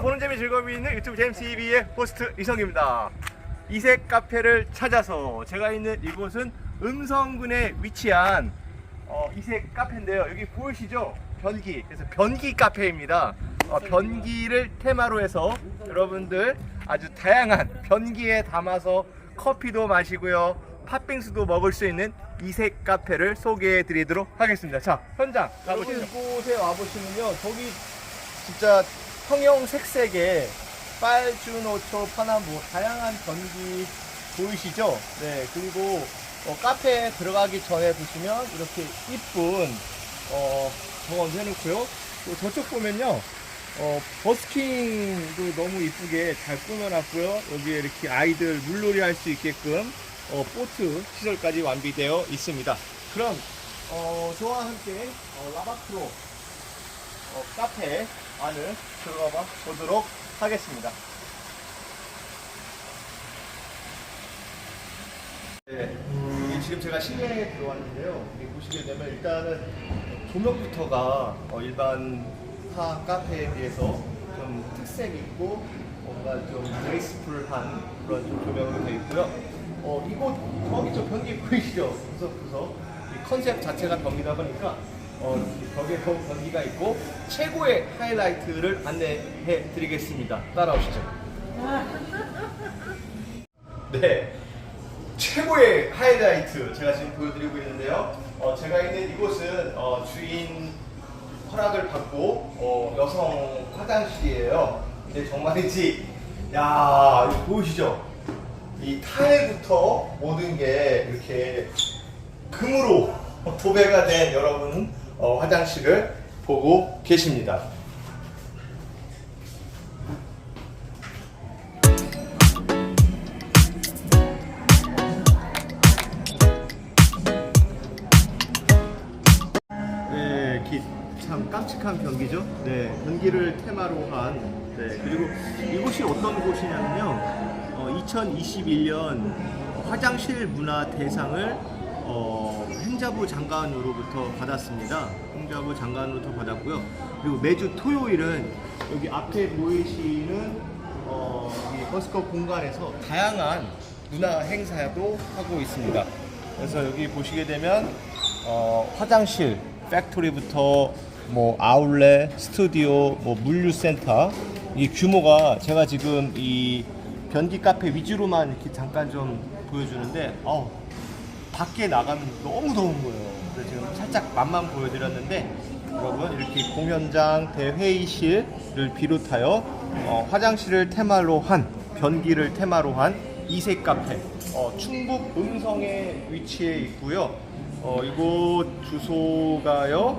보는 재미 즐거움이 있는 유튜브 JMTV의 호스트 이성입니다. 이색 카페를 찾아서 제가 있는 이곳은 음성군에 위치한 어, 이색 카페인데요. 여기 보이시죠? 변기. 그래서 변기 카페입니다. 어, 변기를 테마로 해서 여러분들 아주 다양한 변기에 담아서 커피도 마시고요. 팥빙수도 먹을 수 있는 이색 카페를 소개해 드리도록 하겠습니다. 자, 현장 가보시죠. 이곳에 와보시면요. 저기 진짜 형형 색색의 빨주노초 파남보 다양한 변기 보이시죠? 네 그리고 어, 카페에 들어가기 전에 보시면 이렇게 이쁜 어, 정원도 해놓고요. 또 저쪽 보면요. 어, 버스킹도 너무 이쁘게 잘 꾸며놨고요. 여기에 이렇게 아이들 물놀이 할 수 있게끔 어, 보트 시설까지 완비되어 있습니다. 그럼 어, 저와 함께 어, 라바크로 어, 카페 안을 들어가 보도록 하겠습니다. 네, 이 지금 제가 실내에 들어왔는데요. 보시게 되면 일단은 조명부터가 어, 일반 타 카페에 비해서 좀 특색 있고 뭔가 좀 그레이스풀한 그런 좀 조명으로 되어 있고요. 어, 이곳 저기 저 변기 보이시죠? 구석구석 이 컨셉 자체가 변기다 보니까 어, 벽에 더 변기가 있고 최고의 하이라이트를 안내해 드리겠습니다. 따라오시죠. 네. 최고의 하이라이트 제가 지금 보여드리고 있는데요. 어, 제가 있는 이곳은 어, 주인 허락을 받고 어, 여성 화장실이에요. 근데 정말이지, 야, 보이시죠? 이 타일부터 모든 게 이렇게 금으로 도배가 된 여러분 어, 화장실을 보고 계십니다. 네, 참 깜찍한 변기죠. 네, 변기를 테마로 한. 네, 그리고 이곳이 어떤 곳이냐면요. 어, 2021년 화장실 문화 대상을 어, 행자부 장관으로부터 받았습니다. 행자부 장관으로부터 받았고요. 그리고 매주 토요일은 여기 앞에 보이시는 어, 이 버스커 공간에서 다양한 문화 행사도 하고 있습니다. 그래서 여기 보시게 되면 어, 화장실, 팩토리부터 뭐 아울렛, 스튜디오, 뭐 물류센터 이 규모가 제가 지금 이 변기 카페 위주로만 이렇게 잠깐 좀 보여주는데 어 밖에 나가면 너무 더운 거예요. 그래서 지금 살짝 맛만 보여드렸는데 여러분 이렇게 공연장, 대회의실을 비롯하여 어, 화장실을 테마로 한 변기를 테마로 한 이색 카페 어, 충북 음성에 위치해 있고요. 어, 이곳 주소가요.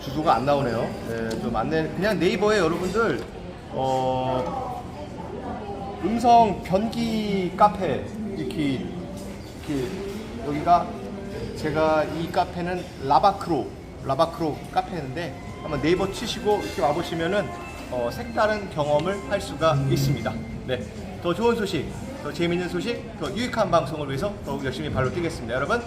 주소가 안 나오네요. 네, 좀 안내 그냥 네이버에 여러분들 어, 음성 변기 카페 이렇게 이렇게 여기가 제가 이 카페는 라바크로 라바크로 카페인데 한번 네이버 치시고 이렇게 와 보시면은 어, 색다른 경험을 할 수가 있습니다. 네, 더 좋은 소식, 더 재미있는 소식, 더 유익한 방송을 위해서 더욱 열심히 발로 뛰겠습니다. 여러분